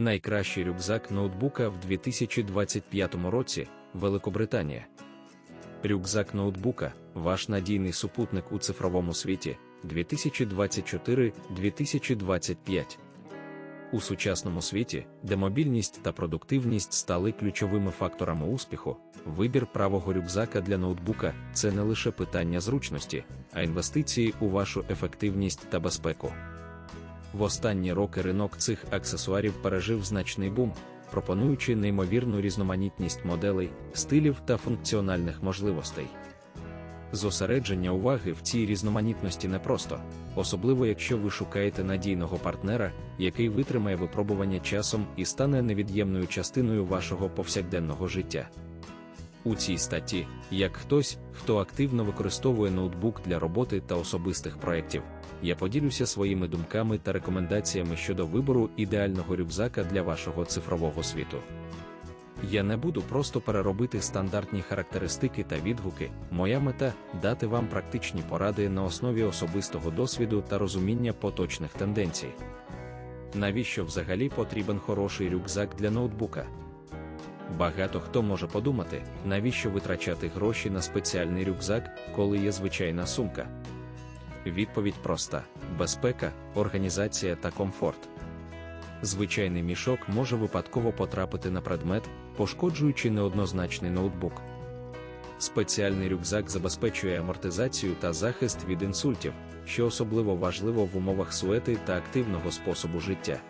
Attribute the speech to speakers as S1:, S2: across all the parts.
S1: Найкращий рюкзак ноутбука в 2025 році Великобританія. Рюкзак ноутбука ваш надійний супутник у цифровому світі 2024-2025. У сучасному світі, де мобільність та продуктивність стали ключовими факторами успіху, вибір правого рюкзака для ноутбука це не лише питання зручності, а інвестиції у вашу ефективність та безпеку. В останні роки ринок цих аксесуарів пережив значний бум, пропонуючи неймовірну різноманітність моделей, стилів та функціональних можливостей. Зосередження уваги в цій різноманітності непросто, особливо якщо ви шукаєте надійного партнера, який витримає випробування часом і стане невід'ємною частиною вашого повсякденного життя. У цій статті, як хтось, хто активно використовує ноутбук для роботи та особистих проєктів, я поділюся своїми думками та рекомендаціями щодо вибору ідеального рюкзака для вашого цифрового світу. Я не буду просто переробити стандартні характеристики та відгуки. Моя мета дати вам практичні поради на основі особистого досвіду та розуміння поточних тенденцій. Навіщо взагалі потрібен хороший рюкзак для ноутбука? Багато хто може подумати, навіщо витрачати гроші на спеціальний рюкзак, коли є звичайна сумка. Відповідь проста: безпека, організація та комфорт. Звичайний мішок може випадково потрапити на предмет, пошкоджуючи неоднозначний ноутбук. Спеціальний рюкзак забезпечує амортизацію та захист від інсультів, що особливо важливо в умовах суети та активного способу життя.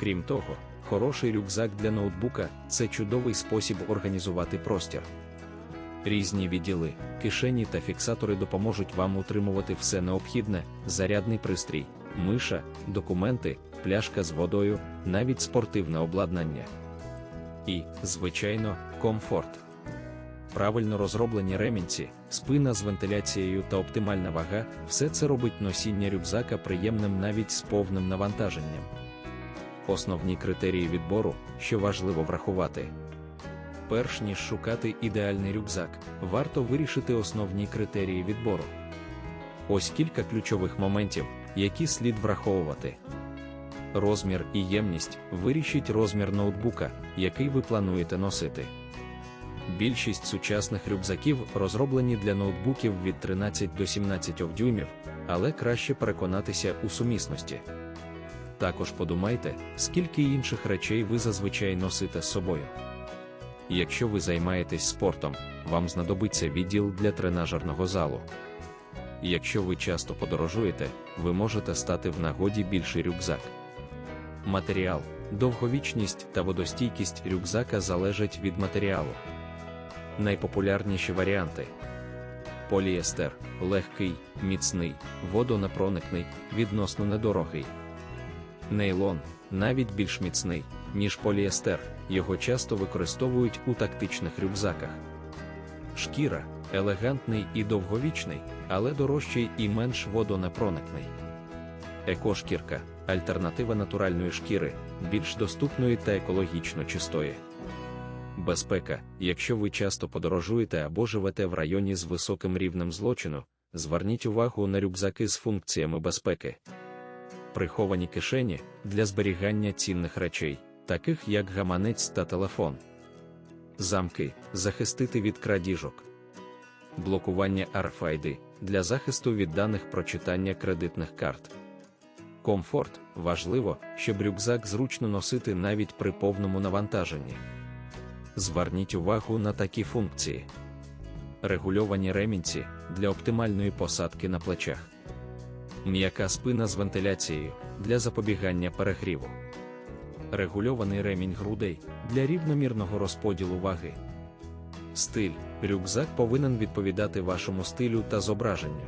S1: Крім того, хороший рюкзак для ноутбука це чудовий спосіб організувати простір. Різні відділи, кишені та фіксатори допоможуть вам утримувати все необхідне, зарядний пристрій, миша, документи, пляшка з водою, навіть спортивне обладнання. І, звичайно, комфорт. Правильно розроблені ремінці, спина з вентиляцією та оптимальна вага все це робить носіння рюкзака приємним навіть з повним навантаженням. Основні критерії відбору, що важливо врахувати. Перш ніж шукати ідеальний рюкзак, варто вирішити основні критерії відбору. Ось кілька ключових моментів, які слід враховувати. Розмір і ємність вирішіть розмір ноутбука, який ви плануєте носити. Більшість сучасних рюкзаків розроблені для ноутбуків від 13 до 17 дюймів, але краще переконатися у сумісності. Також подумайте, скільки інших речей ви зазвичай носите з собою. Якщо ви займаєтесь спортом, вам знадобиться відділ для тренажерного залу. Якщо ви часто подорожуєте, ви можете стати в нагоді більший рюкзак. Матеріал, довговічність та водостійкість рюкзака залежать від матеріалу. Найпопулярніші варіанти: поліестер легкий, міцний, водонепроникний, відносно недорогий. Нейлон навіть більш міцний, ніж поліестер, його часто використовують у тактичних рюкзаках. Шкіра елегантний і довговічний, але дорожчий і менш водонепроникний. Екошкірка альтернатива натуральної шкіри, більш доступної та екологічно чистої. Безпека, якщо ви часто подорожуєте або живете в районі з високим рівнем злочину, зверніть увагу на рюкзаки з функціями безпеки. Приховані кишені для зберігання цінних речей, таких як гаманець та телефон. Замки захистити від крадіжок. Блокування RFID для захисту від даних про читання кредитних карт. Комфорт важливо, щоб рюкзак зручно носити навіть при повному навантаженні. Зверніть увагу на такі функції: регульовані ремінці для оптимальної посадки на плечах, м'яка спина з вентиляцією для запобігання перегріву, регульований ремінь грудей для рівномірного розподілу ваги. Стиль рюкзак повинен відповідати вашому стилю та зображенню.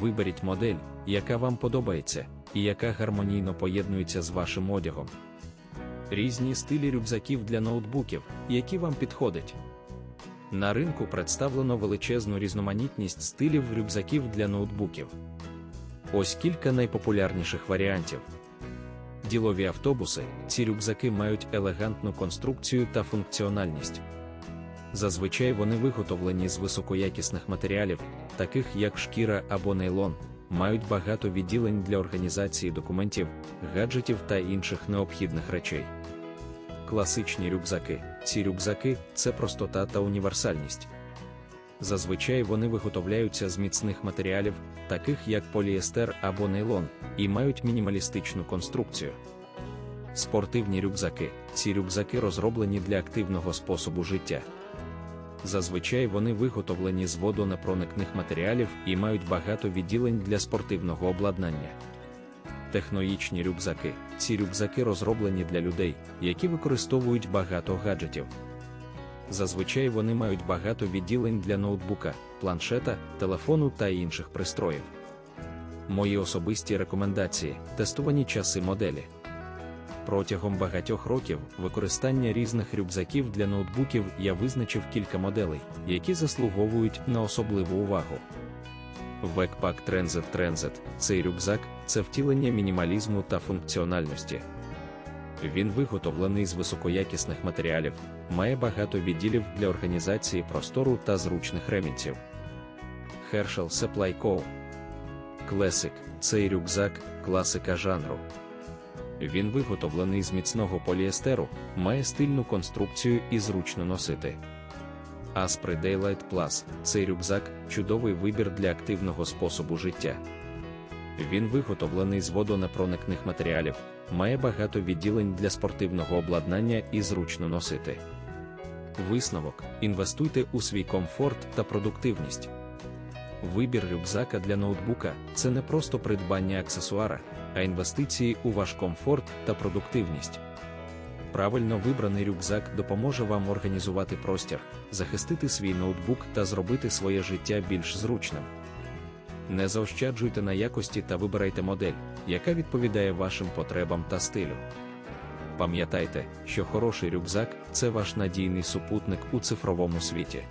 S1: Виберіть модель, яка вам подобається, і яка гармонійно поєднується з вашим одягом. Різні стилі рюкзаків для ноутбуків, які вам підходять. На ринку представлено величезну різноманітність стилів рюкзаків для ноутбуків. Ось кілька найпопулярніших варіантів. Ділові автобуси, ці рюкзаки мають елегантну конструкцію та функціональність. Зазвичай вони виготовлені з високоякісних матеріалів, таких як шкіра або нейлон, мають багато відділень для організації документів, гаджетів та інших необхідних речей. Класичні рюкзаки. Ці рюкзаки це простота та універсальність. Зазвичай вони виготовляються з міцних матеріалів, таких як поліестер або нейлон, і мають мінімалістичну конструкцію. Спортивні рюкзаки. Ці рюкзаки розроблені для активного способу життя. Зазвичай вони виготовлені з водонепроникних матеріалів і мають багато відділень для спортивного обладнання. Технологічні рюкзаки. Ці рюкзаки розроблені для людей, які використовують багато гаджетів. Зазвичай вони мають багато відділень для ноутбука, планшета, телефону та інших пристроїв. Мої особисті рекомендації тестовані часи моделі. Протягом багатьох років використання різних рюкзаків для ноутбуків я визначив кілька моделей, які заслуговують на особливу увагу. Backpack Transit Transit – цей рюкзак це втілення мінімалізму та функціональності. Він виготовлений з високоякісних матеріалів, має багато відділів для організації простору та зручних ремінців. Herschel Supply Co. Classic – цей рюкзак класика жанру. Він виготовлений з міцного поліестеру, має стильну конструкцію і зручно носити. Aspri Daylight Plus – цей рюкзак чудовий вибір для активного способу життя. Він виготовлений з водонепроникних матеріалів, має багато відділень для спортивного обладнання і зручно носити. Висновок: інвестуйте у свій комфорт та продуктивність. Вибір рюкзака для ноутбука це не просто придбання аксесуара, а інвестиції у ваш комфорт та продуктивність. Правильно вибраний рюкзак допоможе вам організувати простір, захистити свій ноутбук та зробити своє життя більш зручним. Не заощаджуйте на якості та вибирайте модель, яка відповідає вашим потребам та стилю. Пам'ятайте, що хороший рюкзак це ваш надійний супутник у цифровому світі.